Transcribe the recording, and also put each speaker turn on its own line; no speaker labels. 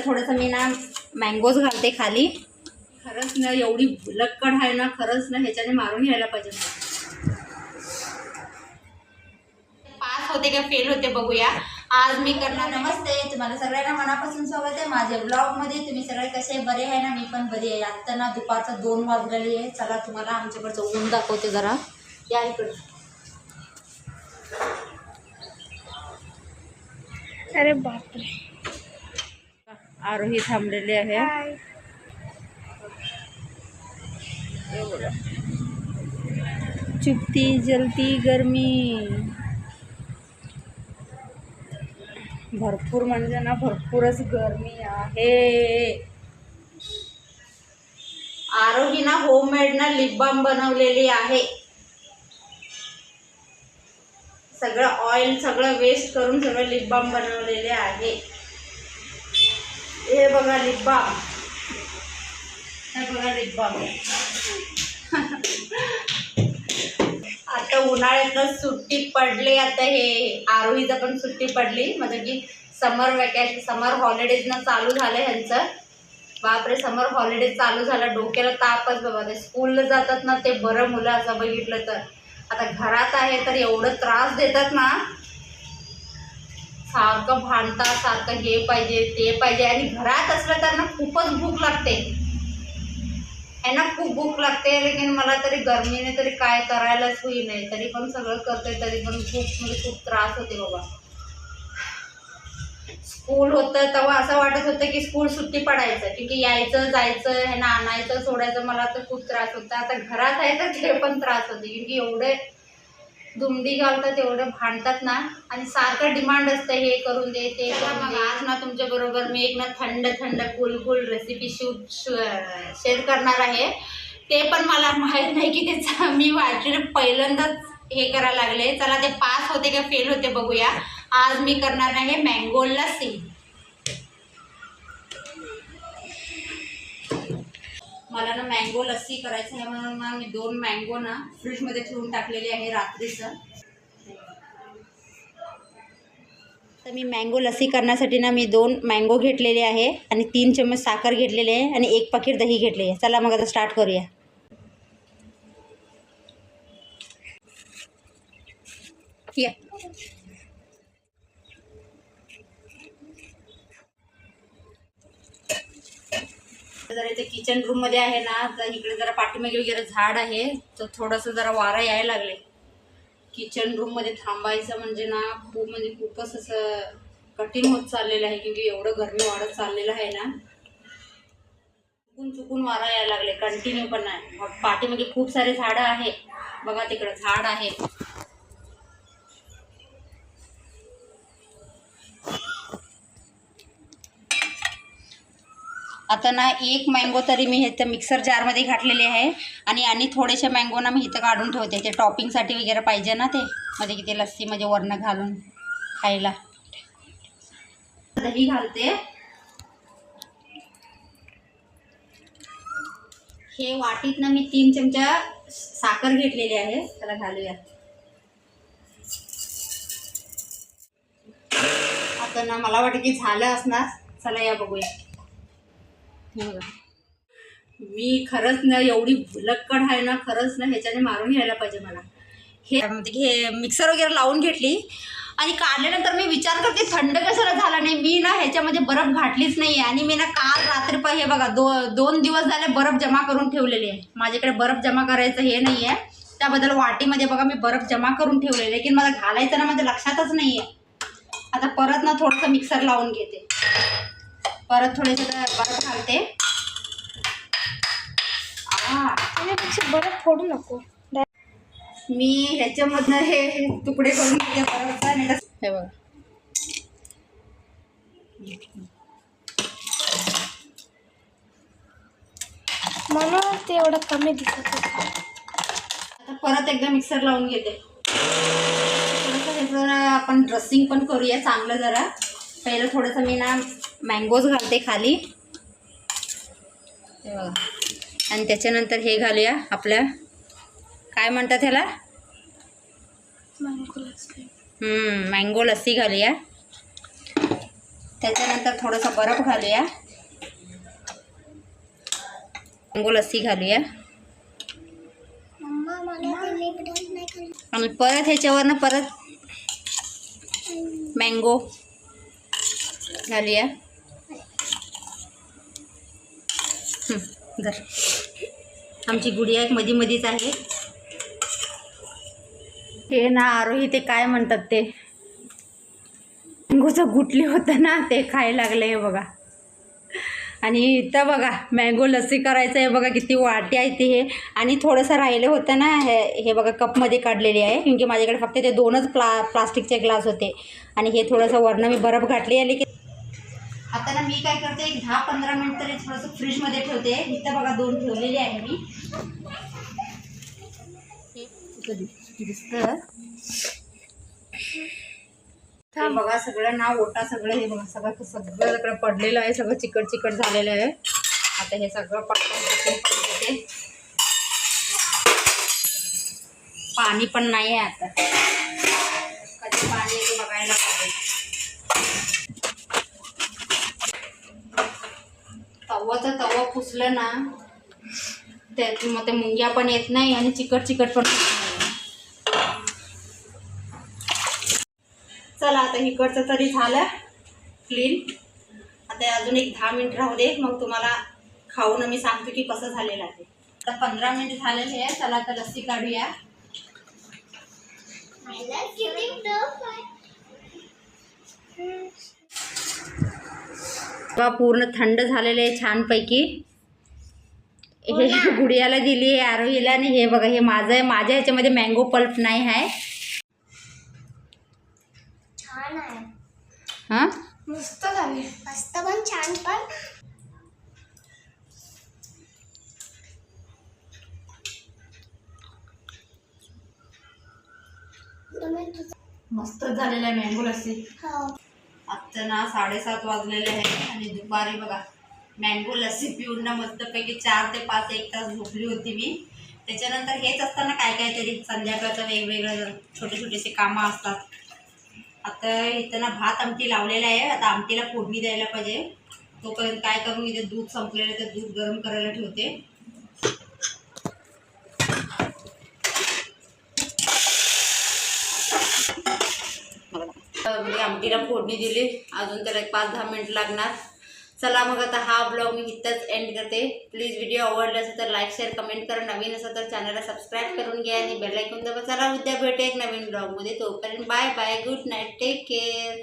थोडंसं मी ना मँगोज घालते खाली. खरंच ना एवढी लक्कड आहे ना खरंच ना ह्याच्याने मारून घ्यायला पाहिजे. पास होते का फेल होते बघूया. आज मी करणार
नमस्ते. तुम्हाला सगळ्यांना मनापासून स्वागत आहे. माझ्या ब्लॉगमध्ये तुम्ही सगळे कसे? बरे आहे ना? मी पण बरी आहे. आत्ता ना दुपारचं दोन वाजलेली आहे. चला तुम्हाला आमच्याकडचं ऊन दाखवते जरा. या इकडे.
अरे बापरे.
आरोही थांबलेले आहे. चुपती जलती गरमी. भरपूर म्हणजे ना भरपूरच गरमी आहे. आरोही ना होममेड ना लिप बाम बनवलेली आहे. सगळं ऑइल सगळं वेस्ट करून सगळं लिप बाम बनवलेले आहे. हे बघा लिप. बाम हे बघा लिप. बाम आता उन्हाळ्यात सुट्टी पडली आता हे आरोहीचं पण सुट्टी पडली म्हणजे की समर वॅकेशन समर हॉलिडेजनं चालू झालं ह्यांचं. बापरे समर हॉलिडेज चालू झालं डोक्याला तापच बाबा. ते स्कूलला जातात ना ते बरं मुलं असं बघितलं तर. आता घरात आहे तर एवढं त्रास देतात ना सारखं भांडतात सारखं हे पाहिजे ते पाहिजे. आणि घरात असलं तर ना खूपच भूक लागते. यांना खूप भूक लागते. लेकिन मला तरी गरमीने तरी काय करायलाच होई नाही तरी पण सगळं करते तरी पण खूप म्हणजे खूप त्रास होते बाबा. स्कूल होतं तेव्हा असं वाटत होतं की स्कूल सुट्टी पडायचं. की यायचं जायचं ह्यांना आणायचं सोडायचं मला तर खूप त्रास होता. आता घरात आहे तर ते पण त्रास होते. की एवढे दुमडी घालतात एवढे भांडतात ना. आणि सारखं डिमांड असतं हे करून दे ते करून दे. आज ना तुमच्या बरोबर मी एक ना थंड थंड cool cool recipe shoot share करणार आहे. ते पण मला माहीत नाही की त्याचं मी ॲक्च्युली पहिल्यांदाच हे करायला लागले. चला ते पास होते का फेल होते बघूया. आज मी करणार आहे मँगो लस्सी. मला ना मँगो लस्सी करायचं आहे म्हणून ना मी दोन मँगो ना फ्रीजमध्ये ठेवून टाकलेले आहे रात्रीचं. तर मी मँगो लस्सी करण्यासाठी ना मी दोन मँगो घेतलेले आहे आणि तीन चम्मच साखर घेतलेले आहे आणि एक पाकिट दही घेतले आहे. चला मग आता स्टार्ट करूया. या. जरा इथे किचन रूममध्ये आहे ना तर इकडे जरा पाठीमागे वगैरे झाड आहे तर थोडंसं जरा वारा यायला लागले. किचन रूममध्ये थांबायचं म्हणजे ना खूप म्हणजे खूपच असं कठीण होत चाललेलं आहे क्योंकि एवढं गरमी वाढत चाललेलं आहे ना. चुकून चुकून वारा यायला लागले कंटिन्यू पण नाही. मग पाठीमागे खूप सारे झाडं आहे. बघा तिकडं झाड आहे. आता ना एक मँगो तरी मी तर मिक्सर जारमध्ये घातलेले आहे. आणि आणि थोडेसे मँगो ना मी इथं काढून ठेवते. ते टॉपिंगसाठी वगैरे पाहिजे ना ते? म्हणजे किती लस्सी लस्सीमध्ये वरणं घालून खायला. दही घालते. हे वाटीत ना मी तीन चमचा साखर घेतलेली आहे. त्याला घालूया. आता ना मला वाटतं की झालं असणार. चला या बघूया. हे बघा. मी खरंच ना एवढी लक्कड आहे ना खरंच ना ह्याच्याने मारून घ्यायला पाहिजे मला. हे म्हणजे मिक्सर वगैरे लावून घेतली आणि काढल्यानंतर मी विचार करते थंड कशाला झाला नाही? मी ना ह्याच्यामध्ये बर्फ घातलीच नाही आणि मी ना काल रात्री पण हे बघा दो दोन दिवस झाले बर्फ जमा करून ठेवलेली आहे. माझ्याकडे बर्फ जमा करायचं हे नाही आहे त्याबद्दल वाटीमध्ये बघा मी बर्फ जमा करून ठेवलेले की मला घालायचं ना माझ्या लक्षातच नाही आहे आता परत ना थोडंसं मिक्सर लावून घेते. परत थोडेसे बर्फ घालते.
त्याच्यापेक्षा बरं फोडू नको.
मी ह्याच्यामधनं हे हे तुकडे करून घेते तर हे बघा.
म्हणून ते एवढं कमी दिसत होतं
आता परत एकदा मिक्सर लावून घेते. थोडंसं हे जरा आपण ड्रेसिंग पण करूया चांगलं जरा. पहिलं थोडंसं मी ना मँगोज घालते खाली. बघा. आणि त्याच्यानंतर हे घालूया आपल्या काय म्हणतात ह्याला?
मँगो लस्सी.
मँगो लस्सी घालूया. त्याच्यानंतर थोडंसं बर्फ घालूया. मँगो लस्सी घालूया. आणि परत ह्याच्यावरनं परत मँगो घालूया हं, आमची गुडिया एक मधी मधीच आहे. हे ना आरोही ते काय म्हणतात ते? मँगोचं गुटली होतं ना ते खायला लागलं हे बघा. आणि इथं बघा मँगो लस्सी करायचं आहे. बघा किती वाटी आहे ते हे. आणि थोडंसं राहिलं होतं ना हे हे बघा कपमध्ये काढलेली आहे. कारण की माझ्याकडे फक्त ते दोनच प्ला प्लास्टिकचे ग्लास होते. आणि हे थोडंसं वरनं मी बर्फ घातली आली की आता ना मी काय करते एक दहा पंधरा मिनिट तरी थोडंसं फ्रीजमध्ये ठेवते. इथं बघा दोन ठेवलेले आहे मी. हे बघा सगळं ना ओटा सगळं हे बघा सगळं सगळं सगळं पडलेलं आहे सगळं चिकट चिकट झालेलं आहे. आता हे सगळं पटकन पाणी पण नाही आहे आता. तवाचं तवा पुसलं ना त्यात मग ते मुंग्या पण येत नाही आणि चिकट चिकट पण चला आता इकडचं तरी झालं क्लीन आता अजून एक दहा मिनिट राहू दे मग तुम्हाला खाऊन मी सांगतो की कसं झालेलं आहे. आता पंधरा मिनिट झालेले आहे चला आता लस्सी काढूया. बघा पूर्ण थंड झालेलं आहे छानपैकी? हे गुडियाला दिली आहे आरोहीला आणि हे बघा हे माझं आहे. माझ्या ह्याच्यामध्ये मँगो पल्प नाही आहे.
छान आहे.
हां?
मस्त झाले. मस्त पण छान पण. तुम्ही तुझं-
मस्त झालेलं आहे मँगो लस्सी. आता ना साडेसात वाजलेले आहे आणि दुपारी बघा मँगो लस्सी पिऊन ना मस्तपैकी चार ते पाच एक तास झोपली होती मी. त्याच्यानंतर हेच असताना काय काय तरी संध्याकाळचं वेगवेगळं छोटे छोटेसे कामं असतात. आता इथं ना भात आमटी लावलेला आहे. आता आमटीला फोडणी द्यायला पाहिजे. तोपर्यंत काय करू इथे दूध संपलेलं तर दूध गरम करायला ठेवते तर मी आमटीला फोडणी दिली. अजून त्याला एक पाच दहा मिनिट लागणार. चला मग आता हा ब्लॉग मी इथंच एंड करते. प्लीज व्हिडिओ आवडला असेल तर लाईक शेअर कमेंट करा. नवीन असेल तर चॅनलला सबस्क्राईब करून घ्या आणि बेल ऐकून दाबा. चला उद्या भेटे एक नवीन ब्लॉगमध्ये तोपर्यंत bye bye good night take care